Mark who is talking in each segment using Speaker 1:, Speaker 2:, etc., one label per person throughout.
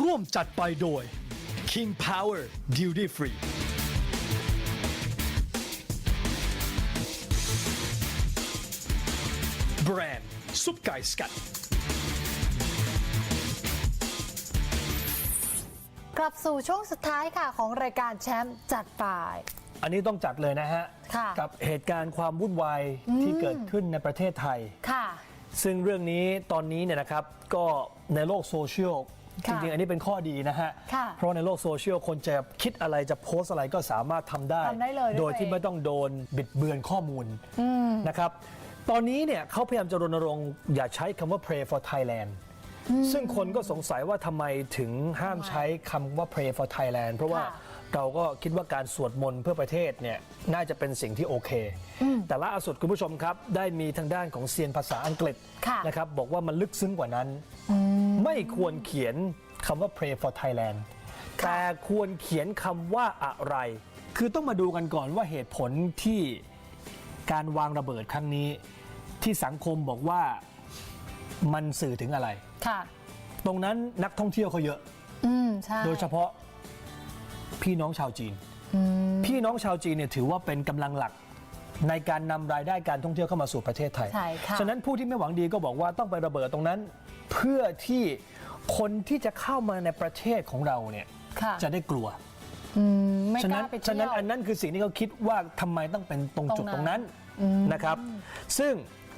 Speaker 1: ร่วมจัดไปโดย King Power Duty Free แบรนด์ซุปไก่สกัด
Speaker 2: กลับสู่ช่วงสุดท้ายค่ะของรายการแชมป์จัดไป
Speaker 1: อันนี้ต้องจัดเลยนะฮะ
Speaker 2: ค่ะ
Speaker 1: กับเหตุการณ์ความวุ่นวายที่เกิดขึ้นในประเทศไทย
Speaker 2: ค่ะ
Speaker 1: ซึ่งเรื่องนี้ตอนนี้เนี่ยนะครับก็ในโลกโซเชียล จ
Speaker 2: ค่ะ
Speaker 1: ริงๆ อันนี้เป็นข้อดีนะฮะ
Speaker 2: ค่ะ
Speaker 1: เพราะในโลกโซเชียลคนจะคิดอะไรจะโพสอะไรก็สามารถทำได้
Speaker 2: ทำได้เลยด้วย
Speaker 1: โดยที่
Speaker 2: ตัวเอง
Speaker 1: ไม่ต้องโดนบิดเบือนข้อมูลนะครับ ตอนนี้เนี่ยเขาพยายามจะรณรงค์อย่าใช้คำว่า pray for Thailand ซึ่งคนก็สงสัยว่าทำไมถึงห้ามใช้คำว่า pray for Thailand เพราะว่า
Speaker 2: ค่ะ
Speaker 1: เราก็คิดว่าการสวดมนต์เพื่อประเทศเนี่ยน่าจะเป็นสิ่งที่โอเค แต่ล่าสุดคุณผู้ชมครับ ได้มีทางด้านของเซียนภาษาอังกฤษ
Speaker 2: ค่ะ
Speaker 1: นะครับบอกว่ามันลึกซึ้งกว่านั้น ไม่ควรเขียนคำว่า pray for Thailand แต่ควรเขียนคำว่าอะไร คือต้องมาดูกันก่อนว่าเหตุผลที่การวางระเบิดครั้งนี้ ที่สังคมบอกว่ามันสื่อถึงอะไร
Speaker 2: ค่ะ
Speaker 1: ตรงนั้นนักท่องเที่ยวเขาเยอะ
Speaker 2: อืมใช่
Speaker 1: โดยเฉพาะพี่น้องชาวจีนพี่น้องชาวจีนเนี่ยถือว่าเป็นกำลังหลัก ในการนำรายได้การท่องเที่ยวเข้ามาสู่ประเทศไทย
Speaker 2: ใช่ค่ะ
Speaker 1: ฉะนั้นผู้ที่ไม่หวังดีก็บอกว่าต้องไประเบิดตรงนั้น เพื่อที่คนที่จะเข้ามาในประเทศของเราเนี่ย
Speaker 2: ค่ะ
Speaker 1: จะได้กลัว
Speaker 2: อืมไม่
Speaker 1: ฉะ
Speaker 2: ก
Speaker 1: นั้
Speaker 2: ล้านไปเที่
Speaker 1: ฉะนั้น
Speaker 2: ยว
Speaker 1: อันนั้นคือสิ่งที่เขาคิดว่าทำไมต้องเป็นตรงจุด
Speaker 2: ต
Speaker 1: ต
Speaker 2: ร
Speaker 1: รงง
Speaker 2: นั้
Speaker 1: นั้นนนะครับ ซึ่ง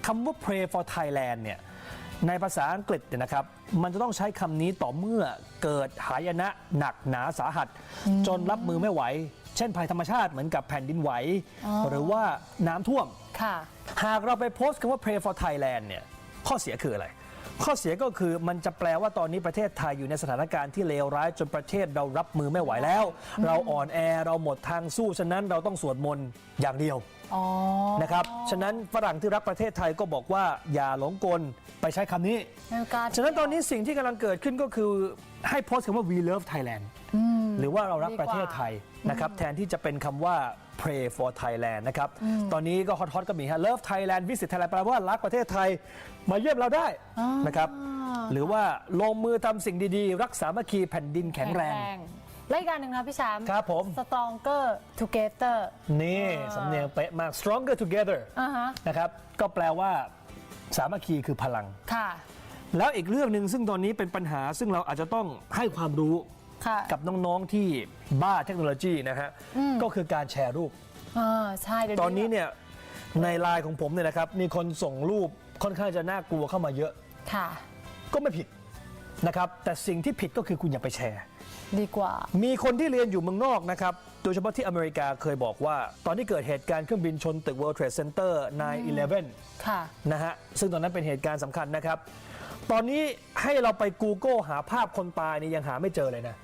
Speaker 1: คำว่า pray for Thailand เนี่ยในภาษาอังกฤษเนี่ยนะครับ มันจะต้องใช้คำนี้ต่อเมื่อเกิดหายนะหนักหนาสาหัส จนรับมือไม่ไหว เช่นภัยธรรมชาติเหมือนกับแผ่นดินไหว
Speaker 2: อ๋อ
Speaker 1: หรือว่าน้ำท่วม
Speaker 2: ค่ะ
Speaker 1: หากเราไปโพสต์คำว่า pray for Thailand เนี่ยข้อเสียคืออะไร ข้อเสียก็คือมันจะแปลว่าตอนนี้ประเทศไทยอยู่ในสถานการณ์ที่เลวร้ายจนประเทศเรารับมือไม่ไหวแล้ว เราอ่อนแอเราหมดทางสู้ ฉะนั้นเราต้องสวดมนต์อย่างเดียว
Speaker 2: อ๋อ
Speaker 1: นะครับฉะนั้นฝรั่งที่รักประเทศไทยก็บอกว่าอย่าหลงกลไปใช้คำนี้
Speaker 2: ไม่กล้า
Speaker 1: ฉะนั้นตอนนี้สิ่งที่กำลังเกิดขึ้นก็คือ ให้โพสต์คำว่า we love Thailand หรือว่าเรารักประเทศไทยนะครับแทนที่จะเป็นคำว่า pray for Thailand นะครับ ตอนนี้ก็ฮอตๆก็มีฮะ love Thailand visit Thailand แปลว่ารักประเทศไทยมาเยี่ยมเราได้นะครับ หรือว่าลงมือทำสิ่งดีๆ รักสามัคคีแผ่นดินแข็งแรง
Speaker 2: และอีกการหนึ่งนะพี่แชมป์
Speaker 1: ครับผม
Speaker 2: stronger together
Speaker 1: นี่สำเนียงเป๊ะมาก stronger together
Speaker 2: อ่าฮะ
Speaker 1: นะครับ ก็แปลว่าสามัคคีคือพลัง
Speaker 2: ค่ะ
Speaker 1: แล้วอีกเรื่องหนึ่งซึ่งตอนนี้เป็นปัญหาซึ่งเราอาจจะต้องให้ความรู้
Speaker 2: ค่ะ
Speaker 1: กับน้องๆที่บ้าเทคโนโลยีนะฮะก็คือการแชร์รูป
Speaker 2: อ่าใช่เดี๋ยว
Speaker 1: ตอนนี้เนี่ยในไลน์ของผมเนี่ยนะครับ มีคนส่งรูปค่อนข้างจะน่ากลัวเข้ามาเยอะ
Speaker 2: ค่ะ
Speaker 1: ก็ไม่ผิดนะครับ แต่สิ่งที่ผิดก็คือคุณอย่าไปแชร์
Speaker 2: ดีกว่า
Speaker 1: มีคนที่เรียนอยู่เมืองนอกนะครับ โดยเฉพาะที่อเมริกาเคยบอกว่า ตอนที่เกิดเหตุการณ์เครื่องบินชนตึก World Trade Center 9/11
Speaker 2: ค่ะ
Speaker 1: นะฮะซึ่งตอนนั้นเป็นเหตุการณ์สำคัญนะครับ ตอนนี้ให้เราไป Google หาภาพคนตายนี่ยังหาไม่เจอเลยนะ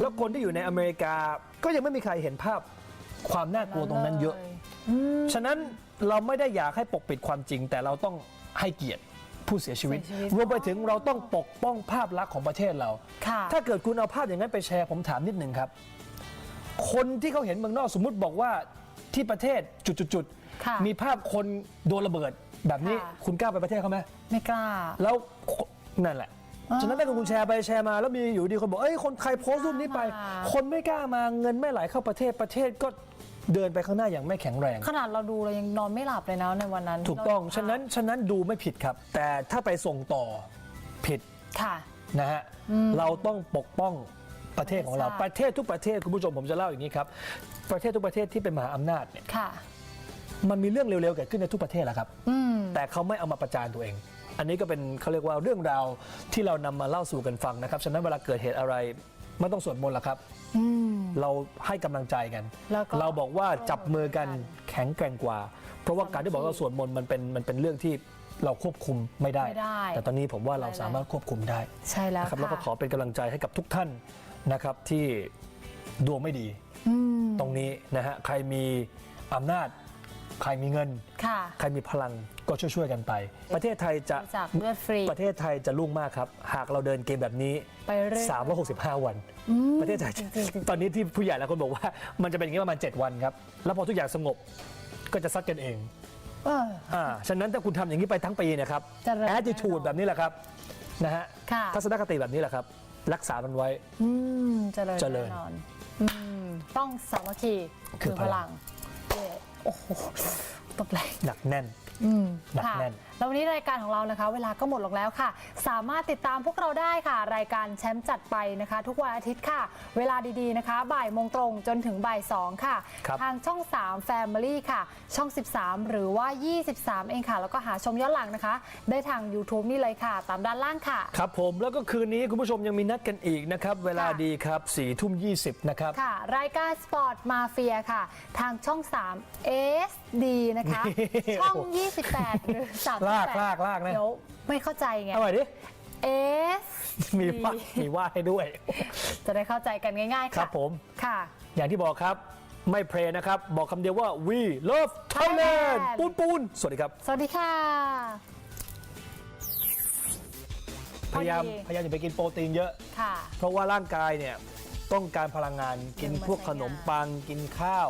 Speaker 1: แล้วคนที่อยู่ในอเมริกาก็ยังไม่มีใครเห็นภาพความน่ากลัวตรงนั้นเยอะ ฉะนั้นเราไม่ได้อยากให้ปกปิดความจริง แต่เราต้องให้เกียรติผู้เสียชีวิต
Speaker 2: เสียชีวิต
Speaker 1: รวมไปถึงเราต้องปกป้องภาพลักษณ์ของประเทศเรา
Speaker 2: ค่ะ
Speaker 1: ถ้าเกิดคุณเอาภาพอย่างนั้นไปแชร์ผมถามนิดหนึ่งครับ คนที่เขาเห็นเมืองนอกสมมุติบอกว่าที่ประเทศจุด
Speaker 2: ค่ะ
Speaker 1: ๆๆมีภาพคนโดนระเบิด แบบนี้
Speaker 2: ค่ะ
Speaker 1: คุณกล้าไปประเทศเขาไหม
Speaker 2: ไม่กล้า
Speaker 1: แล้วนั่นแหละฉะนั้นถ้าเกิดคุณแชร์ไปแชร์มา แล้วมีอยู่ดีคนบอกเอ้ยคนใครโพสต์รูปนี้ไป
Speaker 2: มา
Speaker 1: คนไม่กล้ามาเงินไม่ไหลเข้าประเทศประเทศก็เดินไปข้างหน้าอย่างไม่แข็งแรง
Speaker 2: ขนาดเราดูเรายังนอนไม่หลับเลยนะในวันนั้น
Speaker 1: ถูกต้อง
Speaker 2: เรา
Speaker 1: ฉะนั้น ฉะนั้นดูไม่ผิดครับ แต่ถ้าไปส่งต่อผิด
Speaker 2: ค่ะ
Speaker 1: นะฮะ เราต้องปกป้องประเทศของเรา
Speaker 2: ใช่
Speaker 1: ประเทศทุกประเทศคุณผู้ชมผมจะเล่าอย่างนี้ครับ ประเทศทุกประเทศที่เป็นมหาอำนาจเนี่ย
Speaker 2: ค่ะ
Speaker 1: มันมีเรื่องเร็วๆเกิดขึ้นในทุกประเทศแหละครับ
Speaker 2: อืม
Speaker 1: แต่เขาไม่เอามาประจานตัวเอง อันนี้ก็เป็นเขาเรียกว่าเรื่องราวที่เรานำมาเล่าสู่กันฟังนะครับฉะนั้นเวลาเกิดเหตุอะไรไม่ต้องสวดมนต์หรอกครับ
Speaker 2: อืม
Speaker 1: เราให้กำลังใจกัน
Speaker 2: แล้วก็
Speaker 1: เราบอกว่าจับมือกัน
Speaker 2: ร่วมมือกัน
Speaker 1: แข็งแกร่งกว่า เพราะว่าการที่บอกเราสวดมนต์มันเป็นมันเป็นเรื่องที่เราควบคุมไม่ได้
Speaker 2: ไม่ได้
Speaker 1: แต่ตอนนี้ผมว่าเรา
Speaker 2: ใช่
Speaker 1: สามารถควบคุมได้
Speaker 2: ใช่แล้ว
Speaker 1: นะครับแล้วก็ขอ
Speaker 2: ค่ะ
Speaker 1: เป็นกำลังใจให้กับทุกท่านนะครับที่ดวงไม่ดี
Speaker 2: อืม
Speaker 1: ตรงนี้นะฮะใครมีอำนาจ ใครมีเงิน
Speaker 2: ค่ะ
Speaker 1: ใครมีพลังก็ช่วยๆกันไป ประเทศไทยจะ
Speaker 2: บริจาคเลือดฟรี
Speaker 1: ประเทศไทยจะรุ่งมากครับ หากเราเดินเกมแบบนี้
Speaker 2: ไปเรื่อย
Speaker 1: 365 วันประเทศไทยจะ
Speaker 2: จริงๆ
Speaker 1: ตอนนี้ที่ผู้ใหญ่หลายคนบอกว่า มันจะเป็นอย่างนี้ประมาณ 7 วันครับ แล้วพอทุกอย่างสงบก็จะซัดกันเอง
Speaker 2: เออ
Speaker 1: อ่าฉะนั้นถ้าคุณทำอย่างนี้ไปทั้งปีเนะครับ
Speaker 2: เจริญ
Speaker 1: แอ t ติ u d e แบบนี้แหละครับนะฮะ
Speaker 2: ค่ะ
Speaker 1: ทัศนคติแบบนี้แหละครับ รักษามันไว้
Speaker 2: อืมเจริญ
Speaker 1: เจริญ
Speaker 2: แน่นอนอืมต้องสามัคคี
Speaker 1: คือพลัง
Speaker 2: เย้ โอ้โหตบแรง
Speaker 1: หนักแน่น
Speaker 2: อืม
Speaker 1: หนัก
Speaker 2: ค่ะ
Speaker 1: แน่น
Speaker 2: แล้ววันนี้รายการของเรานะคะ เวลาก็หมดลงแล้วค่ะ สามารถติดตามพวกเราได้ค่ะ รายการแชมป์จัดไปนะคะ ทุกวันอาทิตย์ค่ะ เวลาดีๆนะคะ บ่ายโมงตรงจนถึงบ่ายสองค่ะ
Speaker 1: ครับ
Speaker 2: ทางช่อง 3 Family ค่ะ ช่อง 13 หรือว่า 23 เองค่ะ แล้วก็หาชมย้อนหลังนะคะ ได้ทาง YouTube นี่เลยค่ะ ตามด้านล่างค่ะ
Speaker 1: ครับผมแล้วก็คืนนี้คุณผู้ชมยังมีนัดกันอีกนะครับ เวลา
Speaker 2: ค่ะ
Speaker 1: ดีครับ4ี่ทุ่มยีนะครับ
Speaker 2: ค่ะ รายการสปอร์ตมาเฟียค่ะ ทางช่อง 3 SD นะคะ ช่อง 28 หรือ38
Speaker 1: ลากลากลากนะ
Speaker 2: เดี๋ยวไม่เข้าใจไง
Speaker 1: เอาใหม่ดิ
Speaker 2: S
Speaker 1: มีว่ามีว่าให้ด้วย
Speaker 2: จะได้เข้าใจกันง่ายๆ
Speaker 1: ครั
Speaker 2: ค่ะ
Speaker 1: บผม
Speaker 2: ค่ะ
Speaker 1: อย่างที่บอกครับ ไม่เพลนะครับ บอกคำเดียวว่า we love Thailand
Speaker 2: Thailand
Speaker 1: ปูนปูนสวัสดีครับ
Speaker 2: สวัสดีค่ะ
Speaker 1: พยายาม
Speaker 2: พอดี
Speaker 1: พยายามอย่าไปกินโปรตีนเยอะ
Speaker 2: ค่ะ
Speaker 1: เพราะว่าร่างกายเนี่ยต้องการพลังงานกิน
Speaker 2: ดึงมา
Speaker 1: พวก
Speaker 2: ใช้
Speaker 1: ขนม
Speaker 2: งาน
Speaker 1: ปังกินข้าว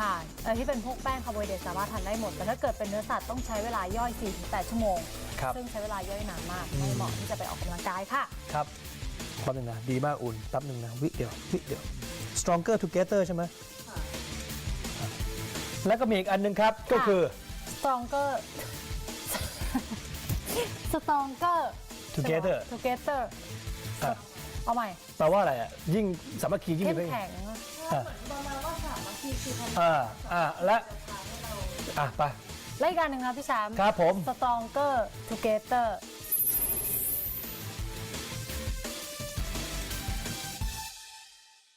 Speaker 2: ค่ะเออที่เป็นพวกแป้งคาร์โบไฮเดรตสามารถทานได้หมด แต่ถ้าเกิดเป็นเนื้อสัตว์ต้องใช้เวลาย่อย 4-8 ชั่วโมง
Speaker 1: ครับ
Speaker 2: ซึ่งใช้เวลาย่อยนานมากไม่เหมาะที่จะไปออกกำลังกายค่ะ
Speaker 1: ครับแป๊บนึงนะ ดีมากอุ่นแป๊บนึงนะ วิเดียว วิเดียว stronger together ใช่ไหมอะแล้วก็มีอีกอันหนึงครับ ก็คือ
Speaker 2: stronger stronger
Speaker 1: Together
Speaker 2: together
Speaker 1: อะ
Speaker 2: เอาใหม่
Speaker 1: แปลว่าอะไรอะ ยิ่งสามัคคียิ่ง
Speaker 2: เข้ม
Speaker 1: มี
Speaker 2: แข็ง
Speaker 1: อะอ่าอ่าและอะไป
Speaker 2: และอีกการหนึ่งนะพี่แชมป์
Speaker 1: ครับผม
Speaker 2: stronger together